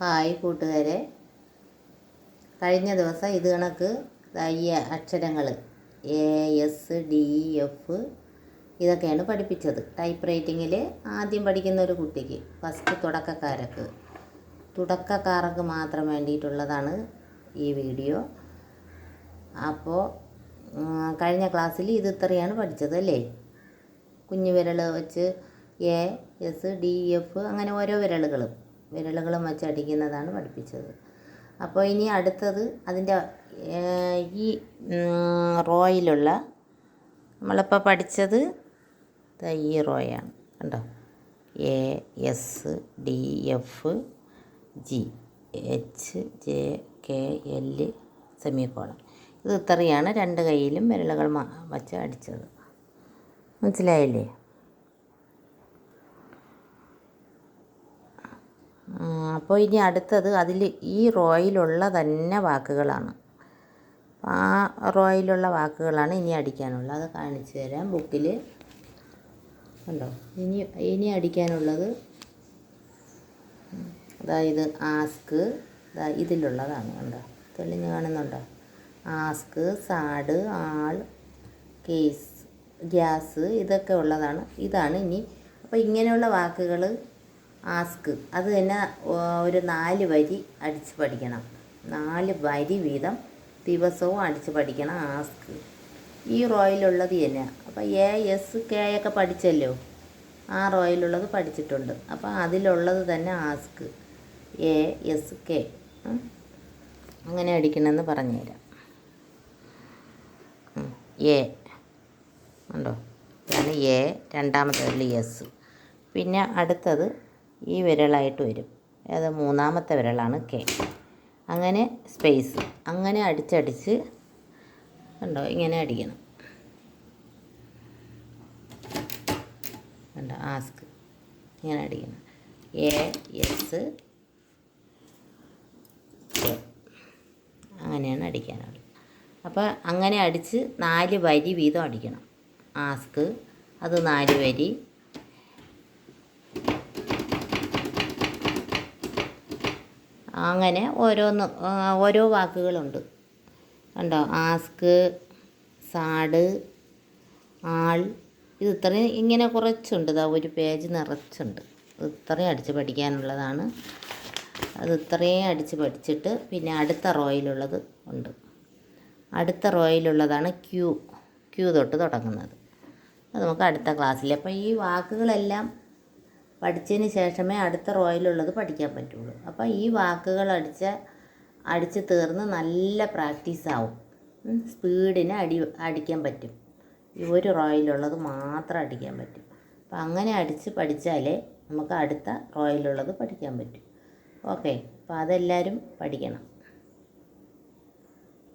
Hi കൂട്ടുകാരെ. കഴിഞ്ഞ ദിവസം ഇത് കണക്ക് ഈ അക്ഷരങ്ങൾ എ എസ് ഡി എഫ് ഇതൊക്കെയാണ് പഠിപ്പിച്ചത്. ടൈപ്പ് റൈറ്റിങ്ങിൽ ആദ്യം പഠിക്കുന്ന ഒരു കുട്ടിക്ക് ഫസ്റ്റ് തുടക്കക്കാരക്ക്. തുടക്കക്കാർക്ക് മാത്രം വേണ്ടിയിട്ടുള്ളതാണ് ഈ വീഡിയോ. അപ്പോൾ കഴിഞ്ഞ ക്ലാസ്സിൽ ഇത് ഇത്രയാണ് പഠിച്ചത് അല്ലേ? കുഞ്ഞു വിരൽ വെച്ച് എ എസ് ഡി എഫ് അങ്ങനെ ഓരോ വിരലുകളും. വിരലുകളും വെച്ച് അടിക്കുന്നതാണ് പഠിപ്പിച്ചത്. അപ്പോൾ ഇനി അടുത്തത് അതിന്റെ ഈ റോയിലുള്ള നമ്മളിപ്പോൾ പഠിച്ചത് ഈ റോയാണ് കണ്ടോ? A S D F G H J K L semicolon ഇത് ഇത്രയാണ് രണ്ട് കൈയിലും വിരലുകൾ വച്ച് അടിച്ചത്. മനസ്സിലായില്ലേ? അപ്പോൾ ഇനി അടുത്തത് അതിൽ ഈ റോയിലുള്ള തന്നെ വാക്കുകളാണ്. ആ റോയിലുള്ള വാക്കുകളാണ് ഇനി അടിക്കാനുള്ളത്. അത് കാണിച്ചു തരാം ബുക്കിൽ. ഉണ്ടോ ഇനി ഇനി അടിക്കാനുള്ളത് അതായത് ആസ്ക് ഇതിലുള്ളതാണ് കണ്ടോ? തെളിഞ്ഞ് കാണുന്നുണ്ടോ? Ask sad all case gas ഇതൊക്കെ ഉള്ളതാണ്. ഇതാണ് ഇനി. അപ്പോൾ ഇങ്ങനെയുള്ള വാക്കുകൾ ആസ്ക്. അത് തന്നെ ഒരു നാല് വരി അടിച്ച് പഠിക്കണം. നാല് വരി വീതം ദിവസവും അടിച്ച് പഠിക്കണം ആസ്ക്. ഈ റോയിലുള്ളത് തന്നെ. അപ്പോൾ എ എസ് കെ ഒക്കെ പഠിച്ചല്ലോ? ആ റോയിലുള്ളത് പഠിച്ചിട്ടുണ്ട്. അപ്പോൾ അതിലുള്ളത് തന്നെ ആസ്ക്. A S K. അങ്ങനെ അടിക്കണമെന്ന് പറഞ്ഞുതരാം. എ. ഉണ്ടോ? ഇതാണ് എ രണ്ടാമത്തെ എസ്. പിന്നെ അടുത്തത് ഈ വിരലായിട്ട് വരും. അത് മൂന്നാമത്തെ വിരലാണ് കെ അങ്ങനെ സ്പേസ് അങ്ങനെ അടിച്ചടിച്ച് ഉണ്ടോ ഇങ്ങനെ അടിക്കണം. ഉണ്ടോ ആസ്ക് ഇങ്ങനെ അടിക്കണം. എ എസ് അങ്ങനെയാണ് അടിക്കാനുള്ളത്. അപ്പോൾ അങ്ങനെ അടിച്ച് നാല് വരി വീതം അടിക്കണം. ആസ്ക് അത് നാല് വരി. അങ്ങനെ ഓരോന്ന് ഓരോ വാക്കുകളുണ്ട്. കണ്ടോ? ആസ്ക് സാഡ് ആൾ ഇത് ഇത്രയും ഇങ്ങനെ കുറച്ചുണ്ട്. ഇതാ ഒരു പേജ് നിറച്ചുണ്ട്. ഇത് ഇത്രയും അടിച്ച് പഠിക്കാനുള്ളതാണ്. അത് ഇത്രയും അടിച്ച് പഠിച്ചിട്ട് പിന്നെ അടുത്ത റോയിലുള്ളത് ഉണ്ട്. അടുത്ത റോയിലുള്ളതാണ് ക്യൂ. ക്യൂ തൊട്ട് തുടങ്ങുന്നത്. അത് നമുക്ക് അടുത്ത ക്ലാസ്സിൽ. അപ്പോൾ ഈ വാക്കുകളെല്ലാം പഠിച്ചതിന് ശേഷമേ അടുത്ത റോയിലുള്ളത് പഠിക്കാൻ പറ്റുള്ളൂ. അപ്പോൾ ഈ വാക്കുകൾ അടിച്ച അടിച്ച് തീർന്ന് നല്ല പ്രാക്ടീസ് ആവും. സ്പീഡിന് അടി അടിക്കാൻ പറ്റും. ഈ ഒരു റോയിലുള്ളത് മാത്രം അടിക്കാൻ പറ്റും. അപ്പം അങ്ങനെ അടിച്ച് പഠിച്ചാലേ നമുക്ക് അടുത്ത റോയിലുള്ളത് പഠിക്കാൻ പറ്റും. ഓക്കെ അപ്പോൾ അതെല്ലാവരും പഠിക്കണം.